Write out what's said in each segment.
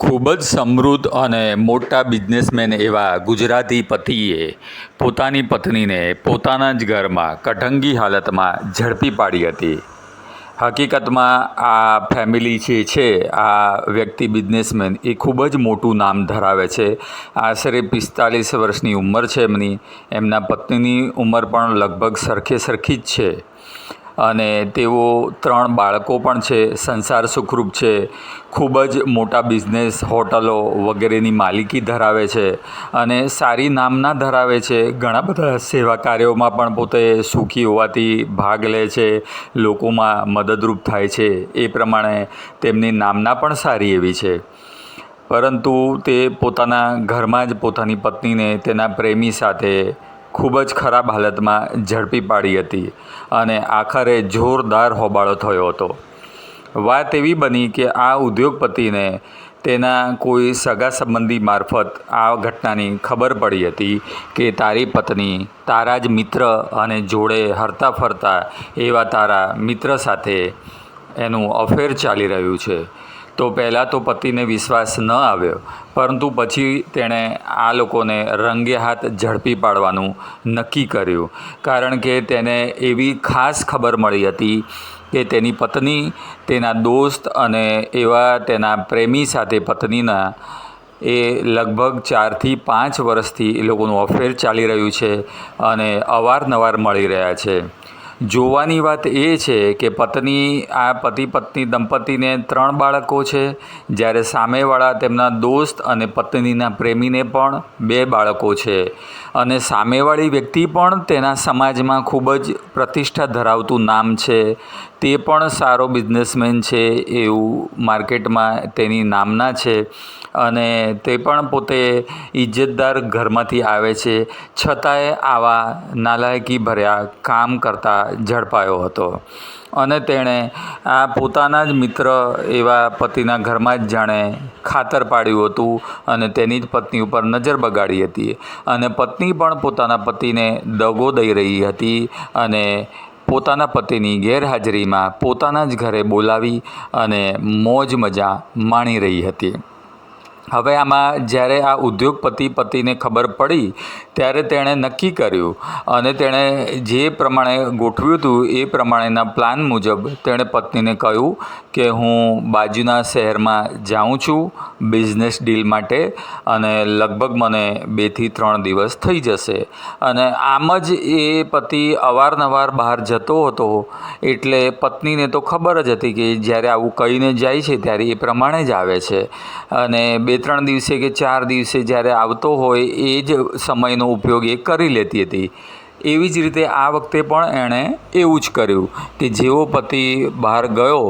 ખૂબ જ સમૃદ્ધ અને મોટા બિઝનેસમેન એવા ગુજરાતી પતિએ પોતાની પત્નીને પોતાના જ ઘરમાં કઢંગી હાલતમાં ઝડપી પાડી હતી. હકીકતમાં આ ફેમિલી જે છે, આ વ્યક્તિ બિઝનેસમેન એ ખૂબ જ મોટું નામ ધરાવે છે. આશરે પિસ્તાલીસ વર્ષની ઉંમર છે એમની. એમના પત્નીની ઉંમર પણ લગભગ સરખે સરખી જ છે. અને તેઓ ત્રણ બાળકો પણ છે, સંસાર સુખરૂપ છે. ખૂબ જ મોટા બિઝનેસ હોટલો વગેરેની માલિકી ધરાવે છે અને સારી નામના ધરાવે છે. ઘણા બધા સેવા કાર્યોમાં પણ પોતે સુખી હોવાથી ભાગ લે છે, લોકોમાં મદદરૂપ થાય છે. એ પ્રમાણે તેમની નામના પણ સારી એવી છે. પરંતુ તે પોતાના ઘરમાં જ પોતાની પત્નીને તેના પ્રેમી સાથે ખૂબ જ ખરાબ હાલતમાં ઝડપી પાડી હતી અને આખરે જોરદાર હોબાળો થયો હતો. વાત એવી બની કે આ ઉદ્યોગપતિને તેના કોઈ સગા સંબંધી મારફત આ ઘટનાની ખબર પડી હતી કે તારી પત્ની તારા જ મિત્ર અને જોડે હરતા ફરતા એવા તારા મિત્ર સાથે એનું અફેર ચાલી રહ્યું છે. તો પહેલાં તો પતિને વિશ્વાસ ન આવ્યો, પરંતુ પછી તેણે આ લોકોને રંગે હાથ ઝડપી પાડવાનું નક્કી કર્યું. કારણ કે તેને એવી ખાસ ખબર મળી હતી કે તેની પત્ની, તેના દોસ્ત અને એવા તેના પ્રેમી સાથે પત્નીના એ લગભગ ચારથી પાંચ વર્ષથી એ લોકોનું અફેર ચાલી રહ્યું છે અને અવારનવાર મળી રહ્યા છે. જોવાની વાત એ છે કે પત્ની, આ પતિ પત્ની દંપતીને ત્રણ બાળકો છે. જ્યારે સામેવાળા તેમના દોસ્ત અને પત્નીના પ્રેમીને પણ બે બાળકો છે. અને સામેવાળી વ્યક્તિ પણ તેના સમાજમાં ખૂબ જ પ્રતિષ્ઠા ધરાવતું નામ છે. તે પણ સારો બિઝનેસમેન છે એવું માર્કેટમાં તેની નામના છે. અને તે પણ પોતે ઇજ્જતદાર ઘરમાંથી આવે છે. છતાંય આવા નાલાયકી ભર્યા કામ કરતા ઝડપાયો હતો. અને તેણે આ પોતાના જ મિત્ર એવા પતિના ઘરમાં જ જાણે ખાતર પાડ્યું હતું અને તેની જ પત્ની ઉપર નજર બગાડી હતી. અને પત્ની પણ પોતાના પતિને દગો દઈ રહી હતી અને પોતાના પતિની ગેરહાજરીમાં પોતાના જ ઘરે બોલાવી અને મોજ મજા માણી રહી હતી. હવે આમાં જ્યારે આ ઉદ્યોગપતિ પતિને ખબર પડી, ત્યારે તેણે નક્કી કર્યું અને તેણે જે પ્રમાણે ગોઠવ્યું હતું એ પ્રમાણેના પ્લાન મુજબ તેણે પત્નીને કહ્યું કે હું બાજુના શહેરમાં જાઉં છું, બિઝનેસ ડીલ માટે, અને લગભગ મને બેથી ત્રણ દિવસ થઈ જશે. અને આમ જ એ પતિ અવારનવાર બહાર જતો હતો, એટલે પત્નીને તો ખબર જ હતી કે જ્યારે આવું કહીને જાય છે ત્યારે એ પ્રમાણે જ આવે છે. અને બે ત્રણ દિવસે કે ચાર દિવસે જ્યારે આવતો હોય એ જ સમયનો ઉપયોગ એ કરી લેતી હતી. એવી જ રીતે આ વખતે પણ એણે એવું જ કર્યું કે જેવો પતિ બહાર ગયો,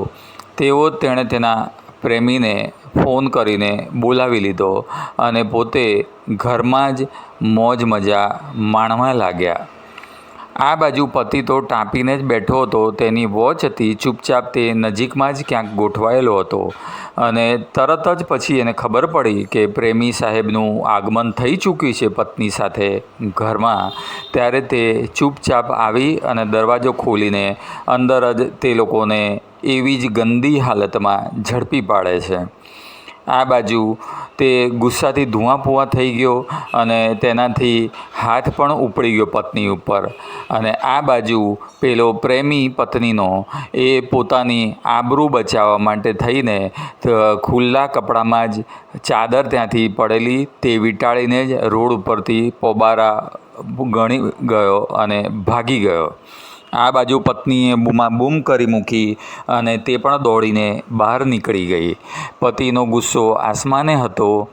તેવો તેણે તેના પ્રેમીને ફોન કરીને બોલાવી લીધો અને પોતે ઘરમાં જ મોજ મજા માણવા લાગ્યા. આ બાજુ પતિ તો ટાંપીને જ બેઠો હતો. તેની વોચ હતી ચૂપચાપ તે નજીકમાં જ ક્યાંક ગોઠવાયેલો હતો. અને તરત જ પછી એને ખબર પડી કે પ્રેમી સાહેબનું આગમન થઈ ચૂક્યું છે પત્ની સાથે ઘરમાં. ત્યારે તે ચૂપચાપ આવી અને દરવાજો ખોલીને અંદર જ તે લોકોને એવી જ ગંદી હાલતમાં ઝડપી પાડે છે. આ બાજુ તે ગુસ્સાથી ધુઆપુઆ થઈ ગયો અને તેનાથી હાથ પણ ઉપડી ગયો પત્ની ઉપર. અને આ બાજુ પેલો પ્રેમી પત્નીનો એ પોતાની આબરૂ બચાવવા માટે થઈને ખુલ્લા કપડામાં જ ચાદર ત્યાંથી પડેલી તે વીંટાળીને જ રોડ ઉપરથી પોબારા ગણી ગયો અને ભાગી ગયો. આ બાજુ પત્નીએ બૂમા બૂમ કરી મૂકી અને તે પણ દોડીને બહાર નીકળી ગઈ. પતિનો ગુસ્સો આસમાને હતો.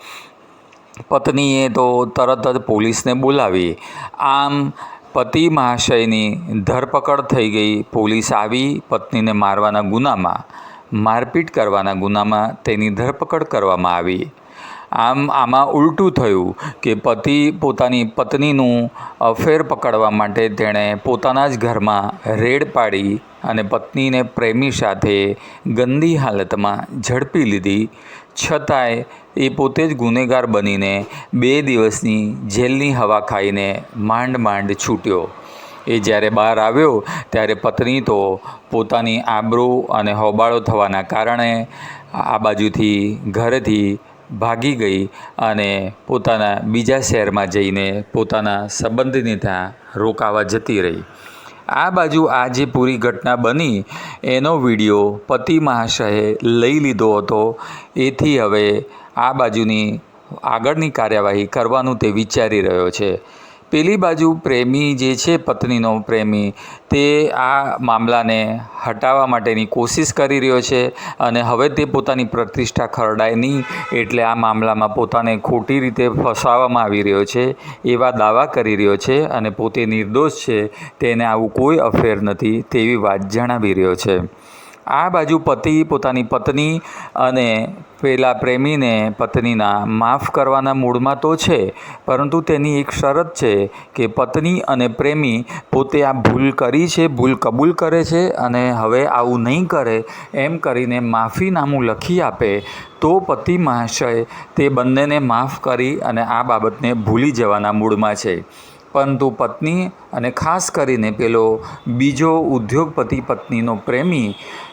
પત્નીએ તો તરત જ પોલીસને બોલાવી. આમ પતિ મહાશયની ધરપકડ થઈ ગઈ. પોલીસ આવી પત્નીને મારવાના ગુનામાં, મારપીટ કરવાના ગુનામાં તેની ધરપકડ કરવામાં આવી. આમ આમાં ઉલટું થયું કે પતિ પોતાની પત્નીનું અફેર પકડવા માટે તેણે પોતાના જ ઘરમાં રેડ પાડી અને પત્નીને પ્રેમી સાથે ગંદી હાલતમાં ઝડપી લીધી. છતાંય એ પોતે જ ગુનેગાર બનીને બે દિવસની જેલની હવા ખાઈને માંડ માંડ છૂટ્યો. એ જ્યારે બહાર આવ્યો, ત્યારે પત્ની તો પોતાની આબરૂ અને હોબાળો થવાના કારણે આ બાજુથી ઘરેથી ભાગી ગઈ અને પોતાના બીજા શહેરમાં જઈને પોતાના સંબંધને ત્યાં રોકાવા જતી રહી. આ બાજુ આ જે પૂરી ઘટના બની, એનો વીડિયો પતિ મહાશયે લઈ લીધો હતો. એથી હવે આ બાજુની આગળની કાર્યવાહી કરવાનું તે વિચારી રહ્યો છે. પેલી બાજુ પ્રેમી જે છે, પત્નીનો પ્રેમી, તે આ મામલાને હટાવવા માટેની કોશિશ કરી રહ્યો છે અને હવે તે પોતાની પ્રતિષ્ઠા ખરડાય નહીં એટલે આ મામલામાં પોતાને ખોટી રીતે ફસાવવામાં આવી રહ્યો છે, એવા દાવા કરી રહ્યો છે અને પોતે નિર્દોષ છે, તેને આવું કોઈ અફેર નથી તેવી વાત જણાવી રહ્યો છે. આ બાજુ પતિ, પોતાની પત્ની અને પેલા પ્રેમીને પત્નીના માફ કરવાના મૂડમાં તો છે, પરંતુ તેની એક શરત છે કે પત્ની અને પ્રેમી પોતે આ ભૂલ કરી છે, ભૂલ કબૂલ કરે છે અને હવે આવું નહીં કરે, એમ કરીને માફીનામું લખી આપે, તો પતિ મહાશય તે બંનેને માફ કરી અને આ બાબતને ભૂલી જવાના મૂડમાં છે. પરંતુ પત્ની અને ખાસ કરીને પેલો બીજો ઉદ્યોગપતિ પત્નીનો પ્રેમી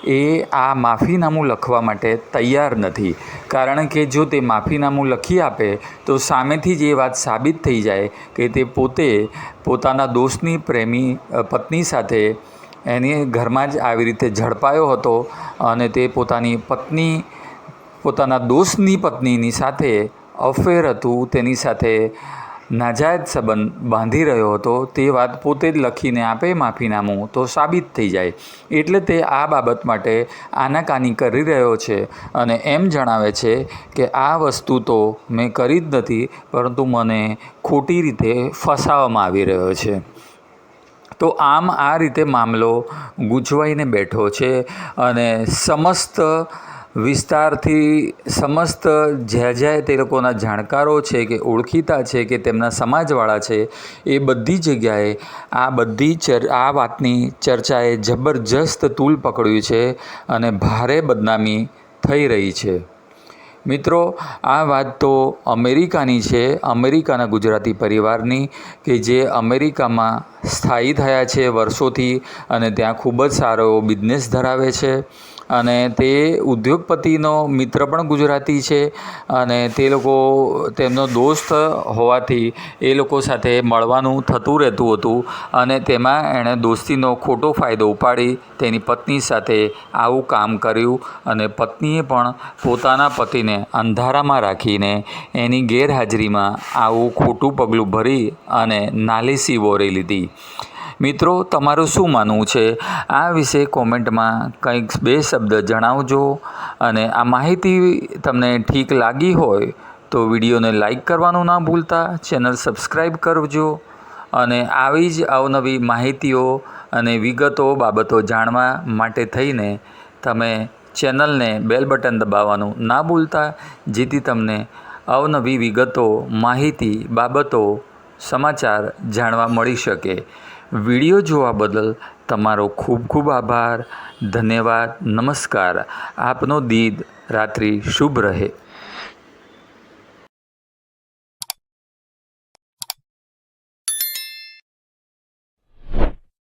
એ આ માફીનામું લખવા માટે તૈયાર નથી. કારણ કે જો તે માફીનામું લખી આપે, તો સામેથી જ એ વાત સાબિત થઈ જાય કે તે પોતે પોતાના દોસ્તની પ્રેમી પત્ની સાથે એની ઘરમાં જ આવી રીતે ઝડપાયો હતો અને તે પોતાની પત્ની, પોતાના દોસ્તની પત્નીની સાથે અફેર હતું, તેની સાથે નાજાયજ સંબંધ બાંધી રહ્યો હતો, તે વાત પોતે જ લખીને આપે માફીનામું, તો સાબિત થઈ જાય. એટલે તે આ બાબત માટે આનાકાની કરી રહ્યો છે અને એમ જણાવે છે કે આ વસ્તુ તો મેં કરી જ નથી, પરંતુ મને ખોટી રીતે ફસાવવામાં આવી રહ્યો છે. તો આમ આ રીતે મામલો ગૂંચવાઈને બેઠો છે અને સમસ્ત વિસ્તારથી સમસ્ત જ્યાં જ્યાં તે લોકોના જાણકારો છે કે ઓળખીતા છે કે તેમના સમાજવાળા છે, એ બધી જગ્યાએ આ બધી ચર, આ વાતની ચર્ચાએ જબરજસ્ત તૂલ પકડ્યું છે અને ભારે બદનામી થઈ રહી છે. મિત્રો, આ વાત તો અમેરિકાની છે. અમેરિકાના ગુજરાતી પરિવારની કે જે અમેરિકામાં સ્થાયી થયા છે વર્ષોથી અને ત્યાં ખૂબ જ સારો એવો બિઝનેસ ધરાવે છે. અને તે ઉદ્યોગપતિનો મિત્ર પણ ગુજરાતી છે અને તે લોકો તેમનો દોસ્ત હોવાથી એ લોકો સાથે મળવાનું થતું રહેતું હતું અને તેમાં એણે દોસ્તીનો ખોટો ફાયદો ઉપાડી તેની પત્ની સાથે આવું કામ કર્યું અને પત્નીએ પણ પોતાના પતિને અંધારામાં રાખીને એની ગેરહાજરીમાં આવું ખોટું પગલું ભરી અને નાલીસી વોરી લીધી. મિત્રો, તમારું શું માનવું છે? આ વિશે કોમેન્ટમાં કંઈક બે શબ્દ જણાવજો અને આ માહિતી તમને ઠીક લાગી હોય તો વિડીયોને લાઈક કરવાનું ના ભૂલતા, ચેનલ સબસ્ક્રાઈબ કરજો અને આવી જ અવનવી માહિતીઓ અને વિગતો બાબતો જાણવા માટે થઈને તમે ચેનલને બેલ બટન દબાવવાનું ના ભૂલતા, જેથી તમને અવનવી વિગતો, માહિતી, બાબતો, સમાચાર જાણવા મળી શકે. વીડિયો જોવા બદલ તમારો ખૂબ ખૂબ આભાર. ધન્યવાદ. નમસ્કાર. આપનો દીદ રાત્રિ શુભ રહે.